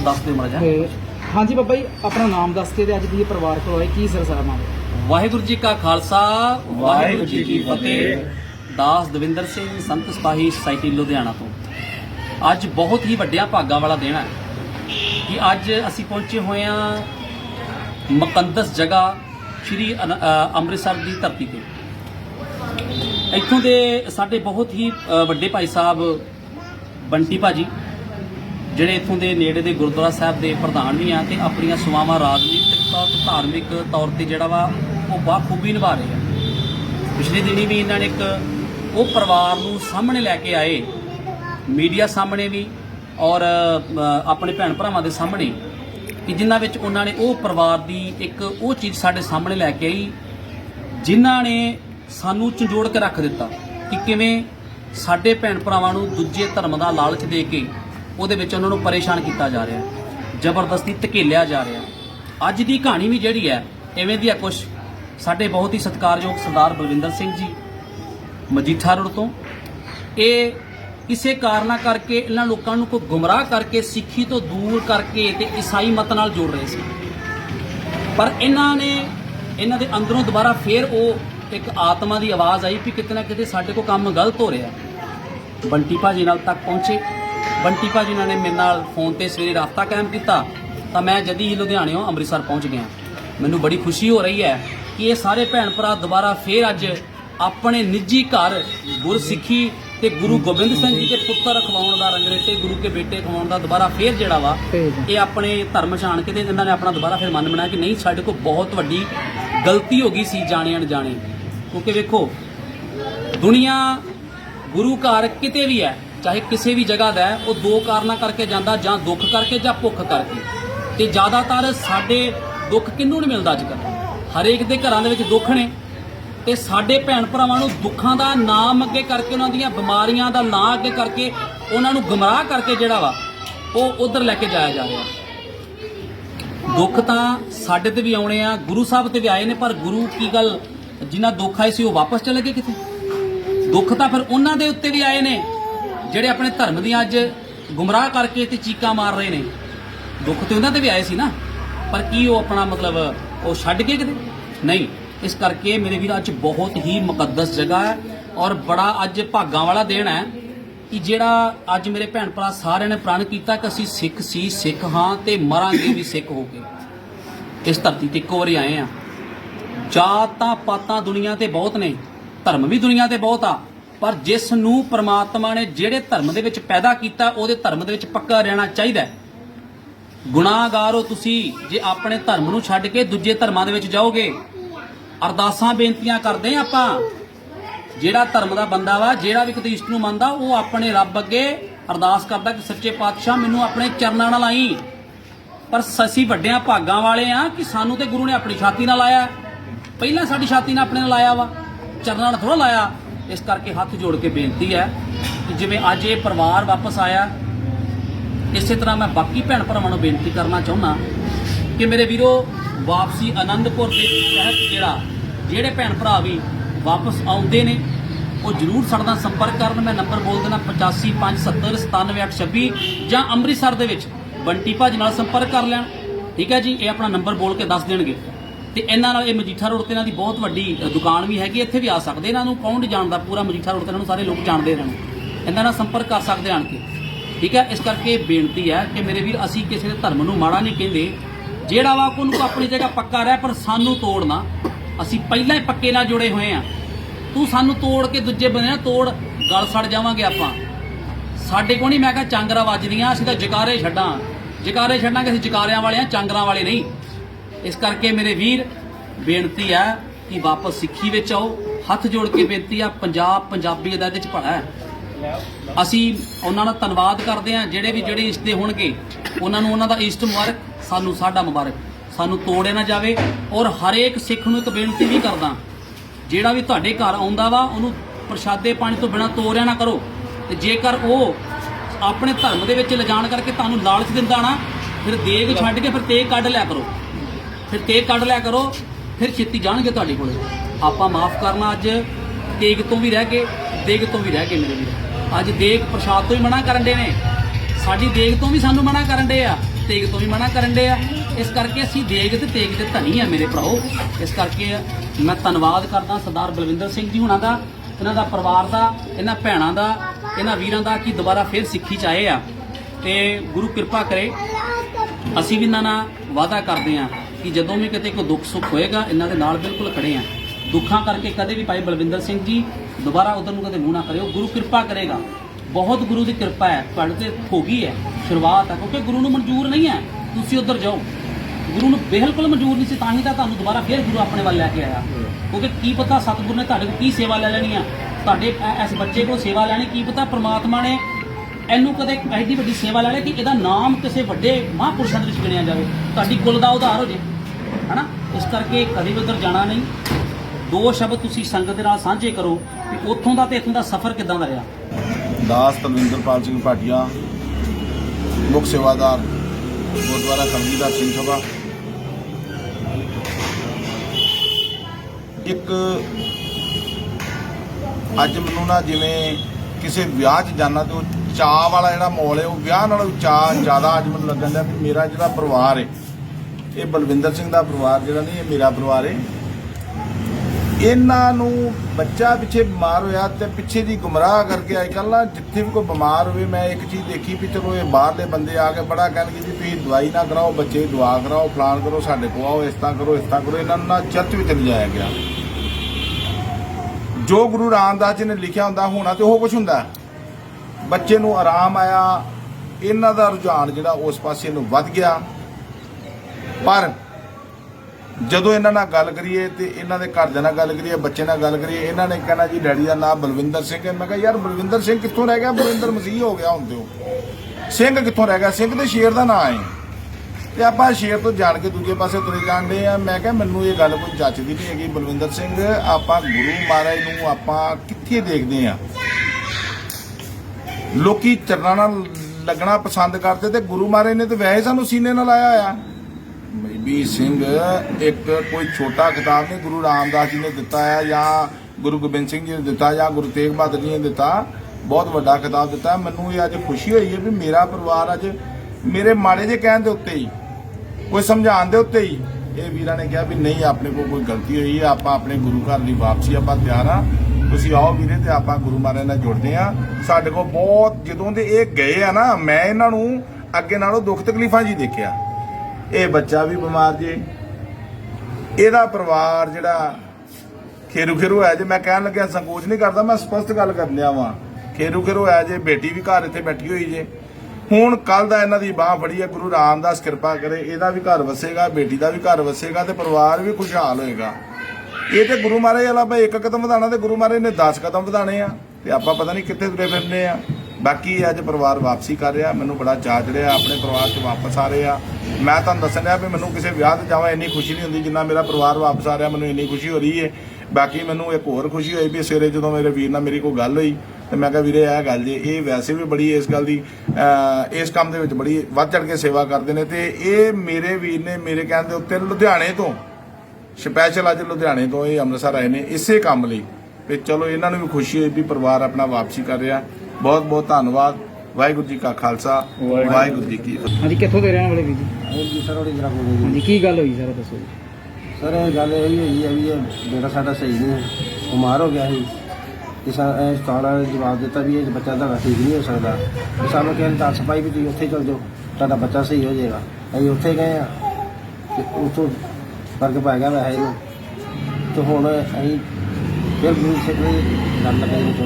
ਦੱਸ ਦਿਓ ਮੜਾ ਜਾ ਤੇ ਹਾਂਜੀ ਬਾਬਾ ਜੀ ਆਪਣਾ ਨਾਮ ਦੱਸ ਕੇ ਤੇ ਅੱਜ ਦੀ ਇਹ ਪਰਿਵਾਰ ਕੋਲ ਆਏ ਕੀ ਸਿਰਸਰਾ ਮਾਮਲਾ? ਵਾਹਿਗੁਰੂ ਜੀ ਕਾ ਖਾਲਸਾ ਵਾਹਿਗੁਰੂ ਜੀ ਕੀ ਫਤਿਹ। ਦਾਸ ਦਵਿੰਦਰ ਸਿੰਘ ਸੰਤ ਸਿਪਾਹੀ ਸੁਸਾਇਟੀ ਲੁਧਿਆਣਾ ਤੋਂ। ਅੱਜ ਬਹੁਤ ਹੀ ਵੱਡਿਆਂ ਭਾਗਾਂ ਵਾਲਾ ਦਿਨ ਹੈ ਕਿ ਅੱਜ ਅਸੀਂ ਪਹੁੰਚੇ ਹੋਏ ਹਾਂ ਮੁਕੰਦਸ ਜਗ੍ਹਾ ਸ਼੍ਰੀ ਅਨ- ਅ, ਅੰਮ੍ਰਿਤਸਰ ਦੀ ਧਰਤੀ ਤੇ। ਇੱਥੋਂ ਦੇ ਸਾਡੇ ਬਹੁਤ ਹੀ ਅ, ਵੱਡੇ ਭਾਈ ਸਾਹਿਬ ਬੰਟੀ ਭਾਜੀ ਜਿਹੜੇ ਇੱਥੋਂ ਦੇ ਨੇੜੇ ਦੇ ਗੁਰਦੁਆਰਾ ਸਾਹਿਬ ਦੇ ਪ੍ਰਧਾਨ ਵੀ ਆ ਤੇ ਆਪਣੀਆਂ ਸੇਵਾਵਾਂ ਰਾਜਨੀਤਿਕ ਤੌਰ ਤੇ ਧਾਰਮਿਕ ਤੌਰ ਤੇ ਜਿਹੜਾ ਵਾ, ਉਹ ਬਾਖੂਬੀ ਨਿਭਾ ਰਹੇ ਆ। ਪਿਛਲੇ ਦਿਨੀ ਵੀ ਇਹਨਾਂ ਨੇ ਇੱਕ ਉਹ ਪਰਿਵਾਰ ਨੂੰ ਸਾਹਮਣੇ ਲੈ ਕੇ ਆਏ, ਮੀਡੀਆ ਸਾਹਮਣੇ ਵੀ ਔਰ ਆਪਣੇ ਭੈਣ ਭਰਾਵਾਂ ਦੇ ਸਾਹਮਣੇ, ਕਿ ਜਿਨ੍ਹਾਂ ਵਿੱਚ ਉਹਨਾਂ ਨੇ ਉਹ ਪਰਿਵਾਰ ਦੀ ਇੱਕ ਉਹ ਚੀਜ਼ ਸਾਡੇ ਸਾਹਮਣੇ ਲੈ ਕੇ ਆਈ, ਜਿਨ੍ਹਾਂ ਨੇ ਸਾਨੂੰ ਝੰਜੋੜ ਕੇ ਰੱਖ ਦਿੱਤਾ ਕਿ ਕਿਵੇਂ ਸਾਡੇ ਭੈਣ ਭਰਾਵਾਂ ਨੂੰ ਦੂਜੇ ਧਰਮ ਦਾ ਲਾਲਚ ਦੇ ਕੇ ਉਹਦੇ ਵਿੱਚ ਉਹਨਾਂ ਨੂੰ ਪਰੇਸ਼ਾਨ ਕੀਤਾ ਜਾ ਰਿਹਾ ਜ਼ਬਰਦਸਤੀ ਧਕੇਲਿਆ ਜਾ ਰਿਹਾ ਅੱਜ ਦੀ ਕਹਾਣੀ ਵੀ ਜਿਹੜੀ ਹੈ, ਐਵੇਂ ਦੀ ਹੈ ਕੁਝ ਸਾਡੇ ਬਹੁਤ ਹੀ ਸਤਿਕਾਰਯੋਗ ਸਰਦਾਰ ਬਲਵਿੰਦਰ ਸਿੰਘ ਜੀ, ਮਜੀਠਾ ਰੋਡ ਤੋਂ। ਇਹ ਕਿਸੇ ਕਾਰਨਾ ਕਰਕੇ, ਇਹਨਾਂ ਲੋਕਾਂ ਨੂੰ ਕੋਈ ਗੁੰਮਰਾਹ ਕਰਕੇ, ਸਿੱਖੀ ਤੋਂ ਦੂਰ ਕਰਕੇ ਤੇ ਈਸਾਈ ਮਤ ਨਾਲ ਜੋੜ ਰਹੇ ਸੀ। ਪਰ ਇਹਨਾਂ ਨੇ, ਇਹਨਾਂ ਦੇ ਅੰਦਰੋਂ ਦੁਬਾਰਾ ਫੇਰ ਉਹ ਇੱਕ ਆਤਮਾ ਦੀ ਆਵਾਜ਼ ਆਈ ਕਿ ਕਿਤੇ ਨਾ ਕਿਤੇ ਸਾਡੇ ਕੋਲ ਕੰਮ ਗਲਤ ਹੋ ਰਿਹਾ ਬੰਟੀ ਭਾਜੀ ਨਾਲ ਤੱਕ ਪਹੁੰਚੇ। ਬੰਟੀ ਭਾਜੀ ਉਹਨਾਂ ਨੇ ਮੇਰੇ ਨਾਲ ਫੋਨ ਤੇ ਸਵੇਰੇ ਰਾਬਤਾ ਕਾਇਮ ਕੀਤਾ, ਤਾਂ ਮੈਂ ਜਦੀ ਹੀ ਲੁਧਿਆਣਿਓਂ ਅੰਮ੍ਰਿਤਸਰ ਪਹੁੰਚ ਗਿਆ। ਮੈਨੂੰ ਬੜੀ ਖੁਸ਼ੀ ਹੋ ਰਹੀ ਹੈ ਕਿ ਇਹ ਸਾਰੇ ਭੈਣ ਭਰਾ ਦੁਬਾਰਾ ਫੇਰ ਅੱਜ ਆਪਣੇ ਨਿੱਜੀ ਘਰ, ਗੁਰਸਿੱਖੀ ਤੇ ਗੁਰੂ ਗੋਬਿੰਦ ਸਿੰਘ ਜੀ ਦੇ ਪੁੱਤਰ ਅਖਵਾਉਣ ਦਾ ਰੰਗਰੇਟੇ ਗੁਰੂ ਕੇ ਬੇਟੇ ਖਵਾਉਣ ਦਾ ਦੁਬਾਰਾ ਫੇਰ ਜਿਹੜਾ ਵਾ, ਇਹ ਆਪਣੇ ਧਰਮ ਛਾਣ ਕੇ ਤੇ ਇਹਨਾਂ ਨੇ ਆਪਣਾ ਦੁਬਾਰਾ ਫਿਰ ਮਨ ਬਣਾਇਆ ਕਿ ਨਹੀਂ, ਸਾਡੇ ਕੋਲ ਬਹੁਤ ਵੱਡੀ ਗਲਤੀ ਹੋ ਗਈ ਸੀ ਜਾਣੇ ਅਣਜਾਣੇ ਕਿਉਂਕਿ ਵੇਖੋ, ਦੁਨੀਆ ਗੁਰੂ ਘਰ ਕਿਤੇ ਵੀ ਹੈ ਚਾਹੇ ਕਿਸੇ ਵੀ ਜਗ੍ਹਾ ਦਾ ਉਹ ਦੋ ਕਾਰਨਾਂ ਕਰਕੇ ਜਾਂਦਾ ਜਾਂ ਦੁੱਖ ਕਰਕੇ ਜਾਂ ਭੁੱਖ ਕਰਕੇ। ਤੇ ਜ਼ਿਆਦਾਤਰ ਸਾਡੇ ਦੁੱਖ ਕਿੰਨੂੰ ਨਹੀਂ ਮਿਲਦਾ ਅੱਜ ਕੱਲ੍ਹ? ਹਰੇਕ ਦੇ ਘਰਾਂ ਦੇ ਵਿੱਚ ਦੁੱਖ ਨੇ। ਤੇ ਸਾਡੇ ਭੈਣ ਭਰਾਵਾਂ ਨੂੰ ਦੁੱਖਾਂ ਦਾ ਨਾਮ ਅੱਗੇ ਕਰਕੇ, ਉਹਨਾਂ ਦੀਆਂ ਬਿਮਾਰੀਆਂ ਦਾ ਨਾਂ ਅੱਗੇ ਕਰਕੇ, ਉਹਨਾਂ ਨੂੰ ਗਮਰਾਹ ਕਰਕੇ ਜਿਹੜਾ ਵਾ, ਉਹ ਉਧਰ ਲੈ ਕੇ ਜਾਇਆ ਜਾ ਰਿਹਾ। ਦੁੱਖ ਤਾਂ ਸਾਡੇ ਤੇ ਵੀ ਆਉਣੇ ਆ, ਗੁਰੂ ਸਾਹਿਬ ਤੇ ਵੀ ਆਏ ਨੇ, ਪਰ ਗੁਰੂ ਕੀ ਗੱਲ ਜਿਨ੍ਹਾਂ ਦੁੱਖ ਆਏ ਸੀ ਉਹ ਵਾਪਸ ਚਲੇ ਗਏ ਕਿਤੇ ਦੁੱਖ ਤਾਂ ਫਿਰ ਉਹਨਾਂ ਦੇ ਉੱਤੇ ਵੀ ਆਏ ਨੇ। ਜਿਹੜੇ ਆਪਣੇ ਧਰਮ ਦੀਆਂ ਅੱਜ ਗੁੰਮਰਾਹ ਕਰਕੇ ਤੇ ਚੀਕਾਂ ਮਾਰ ਰਹੇ ਨੇ, ਦੁੱਖ ਤੇ ਉਹਨਾਂ ਤੇ ਵੀ ਆਏ ਸੀ ਨਾ, ਪਰ ਕੀ ਉਹ ਆਪਣਾ ਮਤਲਬ ਉਹ ਛੱਡ ਕੇ ਕਿਤੇ? ਨਹੀਂ, ਇਸ ਕਰਕੇ ਮੇਰੇ ਵੀਰ, ਅੱਜ ਬਹੁਤ ਹੀ ਮੁਕੱਦਸ ਜਗ੍ਹਾ ਹੈ ਔਰ ਬੜਾ ਅੱਜ ਭਾਗਾਂ ਵਾਲਾ ਦਿਨ ਹੈ ਕਿ ਜਿਹੜਾ ਅੱਜ ਮੇਰੇ ਭੈਣ ਭਰਾ ਸਾਰਿਆਂ ਨੇ ਪ੍ਰਣ ਕੀਤਾ ਕਿ ਅਸੀਂ ਸਿੱਖ ਸੀ, ਸਿੱਖ ਹਾਂ ਤੇ ਮਰਾਂਗੇ ਵੀ ਸਿੱਖ ਹੋ ਕੇ। ਇਸ ਧਰਤੀ ਤੇ ਇੱਕੋ ਵਾਰੀ ਆਏ ਆ ਜਾਤਾਂ ਪਾਤਾਂ ਦੁਨੀਆ ਤੇ ਬਹੁਤ ਨੇ, ਧਰਮ ਵੀ ਦੁਨੀਆ ਤੇ ਬਹੁਤ ਆ ਪਰ ਜਿਸ ਨੂੰ ਪ੍ਰਮਾਤਮਾ ਨੇ ਜਿਹੜੇ ਧਰਮ ਦੇ ਵਿੱਚ ਪੈਦਾ ਕੀਤਾ, ਉਹਦੇ ਧਰਮ ਦੇ ਵਿੱਚ ਪੱਕਾ ਰਹਿਣਾ ਚਾਹੀਦਾ ਹੈ। ਗੁਨਾਹਗਾਰ ਹੋ ਤੁਸੀਂ, ਜੇ ਆਪਣੇ ਧਰਮ ਨੂੰ ਛੱਡ ਕੇ ਦੂਜੇ ਧਰਮਾਂ ਦੇ ਵਿੱਚ ਜਾਓਗੇ। ਅਰਦਾਸਾਂ ਬੇਨਤੀਆਂ ਕਰਦੇ ਆਪਾਂ। ਜਿਹੜਾ ਧਰਮ ਦਾ ਬੰਦਾ ਵਾ, ਜਿਹੜਾ ਵੀ ਕਿਤੇ ਇਸ਼ਟ ਨੂੰ ਮੰਨਦਾ, ਉਹ ਆਪਣੇ ਰੱਬ ਅੱਗੇ ਅਰਦਾਸ ਕਰਦਾ ਕਿ ਸੱਚੇ ਪਾਤਸ਼ਾਹ ਮੈਨੂੰ ਆਪਣੇ ਚਰਨਾਂ ਨਾਲ ਆਈ। ਪਰ ਅਸੀਂ ਵੱਡਿਆਂ ਭਾਗਾਂ ਵਾਲੇ ਆ ਕਿ ਸਾਨੂੰ ਤੇ ਗੁਰੂ ਨੇ ਆਪਣੀ ਛਾਤੀ ਨਾਲ ਲਾਇਆ। ਪਹਿਲਾਂ ਸਾਡੀ ਛਾਤੀ ਨਾਲ ਆਪਣੇ ਨਾਲ ਲਾਇਆ ਵਾ। ਚਰਨਾਂ ਨਾਲ ਥੋੜਾ ਲਾਇਆ। ਇਸ ਕਰਕੇ ਹੱਥ ਜੋੜ ਕੇ ਬੇਨਤੀ ਹੈ ਕਿ ਜਿਵੇਂ ਅੱਜ ਇਹ ਪਰਿਵਾਰ ਵਾਪਸ ਆਇਆ, ਇਸੇ ਤਰ੍ਹਾਂ ਮੈਂ ਬਾਕੀ ਭੈਣ ਭਰਾਵਾਂ ਨੂੰ ਬੇਨਤੀ ਕਰਨਾ ਚਾਹੁੰਦਾ ਕਿ ਮੇਰੇ ਵੀਰੋ, ਵਾਪਸੀ ਆਨੰਦਪੁਰ ਦੇ ਤਹਿਤ ਜਿਹੜਾ, ਜਿਹੜੇ ਭੈਣ ਭਰਾ ਵੀ ਵਾਪਸ ਆਉਂਦੇ ਨੇ, ਉਹ ਜਰੂਰ ਸਾਡੇ ਨਾਲ ਸੰਪਰਕ ਕਰਨ। ਮੈਂ ਨੰਬਰ ਬੋਲ ਦੇਣਾ 8557797826 ਜਾਂ ਅੰਮ੍ਰਿਤਸਰ ਦੇ ਵਿੱਚ ਬੰਟੀ ਭਾਜੀ ਨਾਲ ਸੰਪਰਕ ਕਰ ਲੈਣ। ਠੀਕ ਹੈ ਜੀ, ਇਹ ਆਪਣਾ ਨੰਬਰ ਬੋਲ ਕੇ ਦੱਸ ਦੇਣਗੇ। ਤੇ ਇਹਨਾਂ ਨਾਲ ਇਹ ਮਜੀਠਾ ਰੋਡ ਤੇ ਇਹਨਾਂ ਦੀ ਬਹੁਤ ਵੱਡੀ ਦੁਕਾਨ ਵੀ ਹੈਗੀ, ਇੱਥੇ ਵੀ ਆ ਸਕਦੇ ਇਹਨਾਂ ਨੂੰ, ਕੌਣ ਨਹੀਂ ਜਾਣਦਾ ਪੂਰਾ ਮਜੀਠਾ ਰੋਡ ਤੇ ਇਹਨਾਂ ਨੂੰ, ਸਾਰੇ ਲੋਕ ਜਾਣਦੇ ਇਹਨਾਂ ਨੂੰ। ਇਹਨਾਂ ਨਾਲ ਸੰਪਰਕ ਕਰ ਸਕਦੇ ਆਣ ਕੇ। ਠੀਕ ਹੈ, ਇਸ ਕਰਕੇ ਬੇਨਤੀ ਹੈ ਕਿ ਮੇਰੇ ਵੀਰ, ਅਸੀਂ ਕਿਸੇ ਦੇ ਧਰਮ ਨੂੰ ਮਾੜਾ ਨਹੀਂ ਕਹਿੰਦੇ। ਜਿਹੜਾ ਵਾ ਉਹਨੂੰ ਆਪਣੀ ਜਗ੍ਹਾ ਪੱਕਾ ਰਹਿ, ਪਰ ਸਾਨੂੰ ਤੋੜਨਾ। ਅਸੀਂ ਪਹਿਲਾਂ ਹੀ ਪੱਕੇ ਨਾਲ ਜੁੜੇ ਹੋਏ ਆ। ਤੂੰ ਸਾਨੂੰ ਤੋੜ ਕੇ ਦੂਜੇ ਬੰਦੇ ਨਾਲ ਤੋੜ, ਗਲ ਸੜ ਜਾਵਾਂਗੇ ਆਪਾਂ। ਸਾਡੇ ਕੋਲ ਨਹੀਂ, ਮੈਂ ਕਿਹਾ ਚਾਂਗਰਾ ਵੱਜਦੀਆਂ, ਅਸੀਂ ਤਾਂ ਜਕਾਰੇ ਛੱਡਾਂ। ਜਕਾਰੇ ਛੱਡਾਂਗੇ, ਅਸੀਂ ਜਕਾਰਿਆਂ ਵਾਲੇ ਆ, ਚਾਂਗਰਾਂ ਵਾਲੇ ਨਹੀਂ। ਇਸ ਕਰਕੇ ਮੇਰੇ ਵੀਰ, ਬੇਨਤੀ ਹੈ ਕਿ ਵਾਪਸ ਸਿੱਖੀ ਵਿੱਚ ਆਓ। ਹੱਥ ਜੋੜ ਕੇ ਬੇਨਤੀ ਆ, ਪੰਜਾਬ ਪੰਜਾਬੀ ਦਾ ਇਹਦੇ ਚ ਭਲਾ ਹੈ ਅਸੀਂ ਉਹਨਾਂ ਦਾ ਧੰਨਵਾਦ ਕਰਦੇ ਹਾਂ, ਜਿਹੜੇ ਵੀ ਜਿਹੜੇ ਇਸ਼ਟ ਦੇ ਹੋਣਗੇ, ਉਹਨਾਂ ਨੂੰ ਉਹਨਾਂ ਦਾ ਇਸ਼ਟ ਮੁਬਾਰਕ, ਸਾਨੂੰ ਸਾਡਾ ਮੁਬਾਰਕ। ਸਾਨੂੰ ਤੋੜਿਆ ਨਾ ਜਾਵੇ ਔਰ ਹਰੇਕ ਸਿੱਖ ਨੂੰ ਇੱਕ ਬੇਨਤੀ ਵੀ ਕਰਦਾ ਜਿਹੜਾ ਵੀ ਤੁਹਾਡੇ ਘਰ ਆਉਂਦਾ ਵਾ, ਉਹਨੂੰ ਪ੍ਰਸ਼ਾਦੇ ਪਾਣੀ ਤੋਂ ਬਿਨਾ ਤੋੜਿਆ ਨਾ ਕਰੋ। ਤੇ ਜੇਕਰ ਉਹ ਆਪਣੇ ਧਰਮ ਦੇ ਵਿੱਚ ਲਿਜਾਣ ਕਰਕੇ ਤੁਹਾਨੂੰ ਲਾਲਚ ਦਿੰਦਾ ਨਾ, ਫਿਰ ਦੇਗ ਛੱਡ ਕੇ ਫਿਰ ਤੇਗ ਕੱਢ ਲਿਆ ਕਰੋ। ਫਿਰ ਤੇਗ ਕੱਢ ਲਿਆ ਕਰੋ, ਫਿਰ ਛੇਤੀ ਜਾਣਗੇ ਤੁਹਾਡੇ ਕੋਲੇ। ਆਪਾਂ ਮਾਫ ਕਰਨਾ ਅੱਜ ਤੇਗ ਤੋਂ ਵੀ ਰਹਿ ਕੇ, ਦੇਗ ਤੋਂ ਵੀ ਰਹਿ ਗਏ ਮੇਰੇ ਵੀਰ। ਅੱਜ ਦੇਗ ਪ੍ਰਸ਼ਾਦ ਤੋਂ ਹੀ ਮਨਾ ਕਰਨ ਦੇ ਨੇ। ਸਾਡੀ ਦੇਗ ਤੋਂ ਵੀ ਸਾਨੂੰ ਮਨਾ ਕਰਨ ਦੇ ਆ, ਤੇਗ ਤੋਂ ਵੀ ਮਨਾ ਕਰਨ ਦੇ ਆ। ਇਸ ਕਰਕੇ ਅਸੀਂ ਦੇਗ ਤੇ ਤੇਗ ਤੇ ਧਨੀ ਆ ਮੇਰੇ ਭਰਾਓ। ਇਸ ਕਰਕੇ ਮੈਂ ਧੰਨਵਾਦ ਕਰਦਾ ਸਰਦਾਰ ਬਲਵਿੰਦਰ ਸਿੰਘ ਜੀ ਹੁਣਾਂ ਦਾ, ਇਹਨਾਂ ਦਾ ਪਰਿਵਾਰ ਦਾ, ਇਹਨਾਂ ਭੈਣਾਂ ਦਾ, ਇਹਨਾਂ ਵੀਰਾਂ ਦਾ ਕਿ ਦੁਬਾਰਾ ਫੇਰ ਸਿੱਖੀ ਚ ਆਏ ਆ। ਤੇ ਗੁਰੂ ਕਿਰਪਾ ਕਰੇ, ਅਸੀਂ ਵੀ ਇਹਨਾਂ ਨਾਲ ਵਾਅਦਾ ਕਰਦੇ ਹਾਂ ਕਿ ਜਦੋਂ ਵੀ ਕਿਤੇ ਕੋਈ ਦੁੱਖ ਸੁੱਖ ਹੋਏਗਾ, ਇਹਨਾਂ ਦੇ ਨਾਲ ਬਿਲਕੁਲ ਖੜੇ ਹਾਂ ਦੁੱਖਾਂ ਕਰਕੇ ਕਦੇ ਵੀ ਭਾਈ ਬਲਵਿੰਦਰ ਸਿੰਘ ਜੀ, ਦੁਬਾਰਾ ਉਧਰ ਨੂੰ ਕਦੇ ਮੂੰਹ ਨਾ ਕਰਿਓ। ਗੁਰੂ ਕਿਰਪਾ ਕਰੇਗਾ। ਬਹੁਤ ਗੁਰੂ ਦੀ ਕਿਰਪਾ ਹੈ। ਤੁਹਾਡੇ ਤੇ ਹੋ ਗਈ ਹੈ। ਸ਼ੁਰੂਆਤ ਹੈ। ਕਿਉਂਕਿ ਗੁਰੂ ਨੂੰ ਮਨਜ਼ੂਰ ਨਹੀਂ ਹੈ। ਤੁਸੀਂ ਉਧਰ ਜਾਓ। ਗੁਰੂ ਨੂੰ ਬਿਲਕੁਲ ਮਨਜ਼ੂਰ ਨਹੀਂ ਸੀ, ਤਾਂ ਹੀ ਤਾਂ ਤੁਹਾਨੂੰ ਦੁਬਾਰਾ ਫੇਰ ਗੁਰੂ ਆਪਣੇ ਵੱਲ ਲੈ ਕੇ ਆਇਆ। ਕਿਉਂਕਿ ਕੀ ਪਤਾ ਸਤਿਗੁਰੂ ਨੇ ਤੁਹਾਡੇ ਕੋਲ ਕੀ ਸੇਵਾ ਲੈ ਲੈਣੀ ਆ। ਤੁਹਾਡੇ ਇਸ ਬੱਚੇ ਕੋਲ ਸੇਵਾ ਲੈਣੀ, ਕੀ ਪਤਾ ਪ੍ਰਮਾਤਮਾ ਨੇ ਇਹਨੂੰ ਕਦੇ ਐਡੀ ਵੱਡੀ ਸੇਵਾ ਲੈ ਲੈ ਕਿ ਇਹਦਾ ਨਾਮ ਕਿਸੇ ਵੱਡੇ ਮਹਾਂਪੁਰਸ਼ਾਂ ਦੇ ਵਿੱਚ ਗਿਣਿਆ ਜਾਵੇ। ਤੁਹਾਡੀ ਕੁੱਲ ਦਾ ਉਧਾਰ ਹੋ ਜੇ। ਹਨਾ? ਇਸ ਕਰਕੇ ਕਦੇ ਵੀ ਉਧਰ ਜਾਣਾ ਨਹੀਂ। ਦੋ ਸ਼ਬਦ ਤੁਸੀਂ ਸੰਗਤ ਦੇ ਨਾਲ ਸਾਂਝੇ ਕਰੋ ਕਿ ਉੱਥੋਂ ਦਾ ਤੇ ਇੱਥੋਂ ਦਾ ਸਫ਼ਰ ਕਿਦਾਂ ਦਾ ਰਿਹਾ। ਦਾਸ ਤਲਵਿੰਦਰਪਾਲ ਸਿੰਘ ਭਾਟੀਆ, ਮੁੱਖ ਸੇਵਾਦਾਰ, ਗੁਰਦੁਆਰਾ ਕਲਗੀਧਰ ਸਿੰਘ ਸਭਾ। ਇੱਕ ਅੱਜ ਮੈਨੂੰ ਨਾ ਜਿਵੇਂ ਕਿਸੇ ਵਿਆਹ 'ਚ ਜਾਣਾ ਤੇ ਉਹ ਚਾਹ ਵਾਲਾ ਜਿਹੜਾ ਮਾਹੌਲ ਹੈ, ਉਹ ਵਿਆਹ ਨਾਲੋਂ ਚਾਹ ਜ਼ਿਆਦਾ ਅੱਜ ਮੈਨੂੰ ਲੱਗਣ ਡਿਆ ਵੀ ਮੇਰਾ ਜਿਹੜਾ ਪਰਿਵਾਰ ਹੈ ਇਹ ਬਲਵਿੰਦਰ ਸਿੰਘ ਦਾ ਪਰਿਵਾਰ ਜਿਹੜਾ ਨਹੀਂ, ਇਹ ਮੇਰਾ ਪਰਿਵਾਰ ਹੈ ਇਹਨਾਂ ਨੂੰ ਬੱਚਾ ਪਿੱਛੇ ਬਿਮਾਰ ਹੋਇਆ ਤੇ ਪਿੱਛੇ ਦੀ ਗੁੰਮਰਾਹ ਕਰਕੇ ਅੱਜ ਕੱਲ੍ਹ ਨਾ ਜਿੱਥੇ ਵੀ ਕੋਈ ਬਿਮਾਰ ਹੋਵੇ, ਮੈਂ ਇੱਕ ਚੀਜ਼ ਦੇਖੀ ਵੀ ਚਲੋ ਇਹ ਬਾਹਰਲੇ ਬੰਦੇ ਆ ਕੇ ਬੜਾ ਕਹਿਣਗੇ ਜੀ, ਤੁਸੀਂ ਦਵਾਈ ਨਾ ਕਰਾਓ, ਬੱਚੇ ਦੀ ਦੁਆ ਕਰਾਓ, ਫਲਾਣ ਕਰੋ, ਸਾਡੇ ਕੋਲ ਆਓ, ਇਸ ਤਰ੍ਹਾਂ ਕਰੋ, ਇਸ ਤਰ੍ਹਾਂ ਕਰੋ। ਇਹਨਾਂ ਨੂੰ ਨਾ ਚਰਚ ਵਿੱਚ ਲਿਜਾਇਆ ਗਿਆ। ਜੋ ਗੁਰੂ ਰਾਮਦਾਸ ਜੀ ਨੇ ਲਿਖਿਆ ਹੁੰਦਾ ਹੋਣਾ ਤੇ ਉਹ ਕੁਝ ਹੁੰਦਾ। ਬੱਚੇ ਨੂੰ ਆਰਾਮ ਆਇਆ, ਇਹਨਾਂ ਦਾ ਰੁਝਾਨ ਜਿਹੜਾ ਉਸ ਪਾਸੇ ਨੂੰ ਵੱਧ ਗਿਆ। ਪਰ ਜਦੋਂ ਇਹਨਾਂ ਨਾਲ ਗੱਲ ਕਰੀਏ ਤੇ ਇਹਨਾਂ ਦੇ ਘਰਦਿਆਂ ਨਾਲ ਗੱਲ ਕਰੀਏ ਬੱਚੇ ਨਾਲ ਗੱਲ ਕਰੀਏ, ਇਹਨਾਂ ਨੇ ਕਹਿਣਾ ਜੀ, ਡੈਡੀ ਦਾ ਨਾਮ ਬਲਵਿੰਦਰ ਸਿੰਘ ਹੈ। ਮੈਂ ਕਿਹਾ, ਯਾਰ ਬਲਵਿੰਦਰ ਸਿੰਘ ਕਿੱਥੋਂ ਰਹਿ ਗਿਆ? ਬਲਵਿੰਦਰ ਮਸੀਹ ਹੋ ਗਿਆ ਹੁਣ ਤੇ ਸਿੰਘ ਕਿੱਥੋਂ ਰਹਿ ਗਿਆ? ਸਿੰਘ ਤੇ ਸ਼ੇਰ ਦਾ ਨਾਂ ਹੈ। ਤੇ ਆਪਾਂ ਸ਼ੇਰ ਤੋਂ ਜਾਣ ਕੇ ਦੂਜੇ ਪਾਸੇ ਤੁਰੇ ਜਾਂਦੇ ਆ ਮੈਂ ਕਿਹਾ, ਮੈਨੂੰ ਇਹ ਗੱਲ ਕੋਈ ਜੱਚਦੀ ਨਹੀਂ ਹੈਗੀ, ਬਲਵਿੰਦਰ ਸਿੰਘ। ਆਪਾਂ ਗੁਰੂ ਮਹਾਰਾਜ ਨੂੰ ਆਪਾਂ ਕਿੱਥੇ ਦੇਖਦੇ ਆ ਲੋਕੀ ਚਰਨਾਂ ਨਾਲ ਲੱਗਣਾ ਪਸੰਦ ਕਰਦੇ ਤੇ ਗੁਰੂ ਮਹਾਰਾਜ ਨੇ ਤੇ ਵੈਸੇ ਸਾਨੂੰ ਸੀਨੇ ਨਾਲ ਲਾਇਆ ਹੋਇਆ। ਮਹੀਬੀ ਸਿੰਘ, ਇੱਕ ਕੋਈ ਛੋਟਾ ਕਿਤਾਬ ਨਹੀਂ ਗੁਰੂ ਰਾਮਦਾਸ ਜੀ ਨੇ ਦਿੱਤਾ ਹੈ ਜਾਂ ਗੁਰੂ ਗੋਬਿੰਦ ਸਿੰਘ ਜੀ ਨੇ ਦਿੱਤਾ ਜਾਂ ਗੁਰੂ ਤੇਗ ਬਹਾਦਰ ਜੀ ਨੇ ਦਿੱਤਾ, ਬਹੁਤ ਵੱਡਾ ਕਿਤਾਬ ਦਿੱਤਾ ਮੈਨੂੰ ਇਹ ਅੱਜ ਖੁਸ਼ੀ ਹੋਈ ਹੈ ਵੀ ਮੇਰਾ ਪਰਿਵਾਰ ਅੱਜ ਮੇਰੇ ਮਾੜੇ ਜੇ ਕਹਿਣ ਦੇ ਉੱਤੇ ਹੀ, ਕੋਈ ਸਮਝਾਉਣ ਦੇ ਉੱਤੇ ਹੀ ਇਹ ਵੀਰਾਂ ਨੇ ਕਿਹਾ ਵੀ ਨਹੀਂ, ਆਪਣੇ ਕੋਲ ਕੋਈ ਗਲਤੀ ਹੋਈ ਹੈ, ਆਪਾਂ ਆਪਣੇ ਗੁਰੂ ਘਰ ਦੀ ਵਾਪਸੀ ਆਪਾਂ ਤਿਆਰ ਆ ਤੁਸੀਂ ਆਓ ਵੀਰੇ ਤੇ ਆਪਾਂ ਗੁਰੂ ਮਹਾਰਾਜ ਨਾਲ ਜੁੜਦੇ ਆ ਸਾਡੇ ਕੋਲ ਬਹੁਤ ਜਦੋਂ ਦੇ ਇਹ ਗਏ ਆ ਨਾ, ਮੈਂ ਇਹਨਾਂ ਨੂੰ ਅੱਗੇ ਨਾਲੋਂ ਦੁੱਖ ਤਕਲੀਫਾਂ ਜੀ ਦੇਖਿਆ। ਇਹ ਬੱਚਾ ਵੀ ਬਿਮਾਰ ਜੇ। ਇਹਦਾ ਪਰਿਵਾਰ ਜਿਹੜਾ ਖੇਰੂ ਖੇਰੂ ਹੈ ਜੇ। ਮੈਂ ਕਹਿਣ ਲੱਗਿਆ, ਸੰਕੋਚ ਨਹੀਂ ਕਰਦਾ, ਮੈਂ ਸਪਸ਼ਟ ਗੱਲ ਕਰਨ ਲਿਆ ਵਾਂ। ਖੇਰੂ ਖੇਰੂ ਹੈ ਜੇ, ਬੇਟੀ ਵੀ ਘਰ ਇੱਥੇ ਬੈਠੀ ਹੋਈ ਜੇ। ਹੁਣ ਕੱਲ ਦਾ ਇਹਨਾਂ ਦੀ ਬਾਹ ਫੜੀ ਹੈ, ਗੁਰੂ ਰਾਮਦਾਸ ਕਿਰਪਾ ਕਰੇ। ਇਹਦਾ ਵੀ ਘਰ ਵਸੇਗਾ, ਬੇਟੀ ਦਾ ਵੀ ਘਰ ਵਸੇਗਾ ਤੇ ਪਰਿਵਾਰ ਵੀ ਖੁਸ਼ਹਾਲ ਹੋਏਗਾ। ਇਹ ਤੇ ਗੁਰੂ ਮਹਾਰਾਜ ਵਾਲਾ ਬਈ ਇੱਕ ਕਦਮ ਵਧਾਣਾ ਤੇ ਗੁਰੂ ਮਹਾਰਾਜ ਨੇ 10 ਕਦਮ ਵਧਾਣੇ ਆ। ਤੇ ਆਪਾਂ ਪਤਾ ਨਹੀਂ ਕਿੱਥੇ ਤੁਰੇ ਫਿਰਨੇ ਆ। ਬਾਕੀ ਅੱਜ ਪਰਿਵਾਰ ਵਾਪਸੀ ਕਰ ਰਿਹਾ, ਮੈਨੂੰ ਬੜਾ ਚਾਅ ਚੜਿਆ, ਆਪਣੇ ਪਰਿਵਾਰ 'ਚ ਵਾਪਸ ਆ ਰਹੇ ਆ। ਮੈਂ ਤੁਹਾਨੂੰ ਦੱਸਣ ਰਿਹਾ ਵੀ ਮੈਨੂੰ ਕਿਸੇ ਵਿਆਹ ਤੇ ਜਾਵਾਂ ਇੰਨੀ ਖੁਸ਼ੀ ਨਹੀਂ ਹੁੰਦੀ, ਜਿੰਨਾ ਮੇਰਾ ਪਰਿਵਾਰ ਵਾਪਸ ਆ ਰਿਹਾ, ਮੈਨੂੰ ਇੰਨੀ ਖੁਸ਼ੀ ਹੋ ਰਹੀ ਹੈ ਬਾਕੀ ਮੈਨੂੰ ਇੱਕ ਹੋਰ ਖੁਸ਼ੀ ਹੋਈ ਵੀ ਸਵੇਰੇ ਜਦੋਂ ਮੇਰੇ ਵੀਰ ਨਾਲ ਮੇਰੀ ਕੋਈ ਗੱਲ ਹੋਈ, ਤੇ ਮੈਂ ਕਿਹਾ ਵੀਰੇ ਇਹ ਗੱਲ ਜੇ, ਇਹ ਵੈਸੇ ਵੀ ਬੜੀ ਇਸ ਗੱਲ ਦੀ ਇਸ ਕੰਮ ਦੇ ਵਿੱਚ ਬੜੀ ਵੱਧ ਚੜ ਕੇ ਸੇਵਾ ਕਰਦੇ ਨੇ ਤੇ ਇਹ ਮੇਰੇ ਵੀਰ ਨੇ ਮੇਰੇ ਕਹਿਣ ਦੇ ਉੱਤੇ ਲੁਧਿਆਣੇ ਤੋਂ ਸਪੈਸ਼ਲ ਅੱਜ ਲੁਧਿਆਣੇ ਤੋਂ ਇਹ ਅੰਮ੍ਰਿਤਸਰ ਆਏ ਨੇ ਇਸੇ ਕੰਮ ਲਈ। ਤੇ ਚਲੋ ਇਹਨਾਂ ਨੂੰ ਵੀ ਖੁਸ਼ੀ ਹੋਈ ਵੀ ਪਰਿਵਾਰ ਆਪਣਾ ਵਾਪਸੀ ਕਰ ਰਿਹਾ। ਬਹੁਤ ਬਹੁਤ ਧੰਨਵਾਦ। ਵਾਹਿਗੁਰੂ ਜੀ ਕਾ ਖਾਲਸਾ ਵਾਹਿਗੁਰੂ ਜੀ ਕੀ ਫਤਿਹ। ਹਾਂਜੀ ਕਿੱਥੋਂ ਦੇ ਰਹਿਣ ਵਾਲੇ ਵੀਰ ਜੀ? ਇਹ ਜੀ ਸਰ ਉਹਦੀ ਜਰਾ ਬੋਲੋ ਜੀ। ਹਾਂਜੀ ਕੀ ਗੱਲ ਹੋਈ ਸਾਰਾ ਦੱਸੋ ਜੀ। ਸਰ ਇਹ ਗੱਲ ਇਹ ਹੋਈ ਹੈ ਵੀ ਇਹ ਬੇਟਾ ਸਾਡਾ ਸਹੀ ਨਹੀਂ ਹੈ ਬਿਮਾਰ ਹੋ ਗਿਆ ਸੀ। ਤੇ ਸਾ ਇਹ ਸਾਲਾ ਨੇ ਜਵਾਬ ਦਿੱਤਾ ਵੀ ਇਹ ਬੱਚਾ ਤੁਹਾਡਾ ਠੀਕ ਨਹੀਂ ਹੋ ਸਕਦਾ। ਤੇ ਸਾਨੂੰ ਕਹਿੰਦੇ ਦੱਸ ਪਾਈ ਵੀ ਤੁਸੀਂ ਉੱਥੇ ਚਲ ਜਾਓ ਤੁਹਾਡਾ ਬੱਚਾ ਸਹੀ ਹੋ ਜਾਏਗਾ। ਅਸੀਂ ਉੱਥੇ ਗਏ ਆ ਤੇ ਉੱਥੋਂ ਫ਼ਰਕ ਪੈ ਗਿਆ ਵੈਸੇ ਇਹਨੂੰ। ਤੇ ਹੁਣ ਅਸੀਂ ਫਿਰ ਗੁਰੂ ਸਿੱਖ ਦੀ ਗੱਲ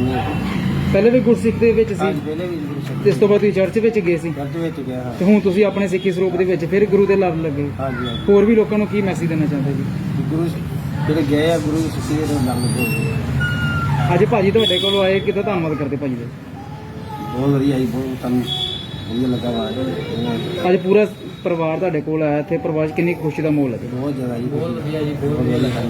ਹਾਂ ਪਹਿਲੇ ਵੀ ਗੁਰਸਿੱਖ ਦੇ ਵਿੱਚ ਸੀ? ਅੱਜ ਪਹਿਲੇ ਵੀ ਗੁਰੂ ਸਿੱਖ ਤੇ ਇਸ ਤੋਂ ਬਾਅਦ ਤੁਸੀਂ ਚਰਚ ਵਿੱਚ ਗਏ ਸੀ? ਚਰਚ ਵਿੱਚ ਗਿਆ ਹਾਂ। ਤੇ ਹੁਣ ਤੁਸੀਂ ਆਪਣੇ ਸਿੱਖੀ ਸਰੂਪ ਦੇ ਵਿੱਚ ਫਿਰ ਗੁਰੂ ਦੇ ਲੜ ਲੱਗੇ। ਹਾਂਜੀ ਹਾਂਜੀ। ਹੋਰ ਵੀ ਲੋਕਾਂ ਨੂੰ ਕੀ ਮੈਸੇਜ ਦੇਣਾ ਚਾਹੁੰਦੇ ਜੀ? ਗੁਰੂ ਜਿਹੜੇ ਗਏ ਆ ਗੁਰੂ ਸਿੱਖੀ ਦੇ ਲੰਗ ਤੋਂ ਅੱਜ ਭਾਜੀ ਤੁਹਾਡੇ ਕੋਲ ਆਏ ਕਿਦਾਂ ਧੰਨਵਾਦ ਕਰਦੇ ਭਾਜੀ ਦਾ? ਬਹੁਤ ਵਧੀਆ ਜੀ ਬਹੁਤ ਵਧੀਆ ਲੱਗਾ ਵਾ ਅੱਜ ਪੂਰਾ ਪਰਿਵਾਰ ਤੁਹਾਡੇ ਕੋਲ ਆਇਆ ਇੱਥੇ ਪਰਿਵਾਰ 'ਚ ਕਿੰਨੀ ਖੁਸ਼ੀ ਦਾ ਮਾਹੌਲ ਹੈ? ਬਹੁਤ ਜ਼ਿਆਦਾ ਜੀ ਬਹੁਤ ਵਧੀਆ ਜੀ ਬਹੁਤ ਵਧੀਆ। ਲੱਗਾ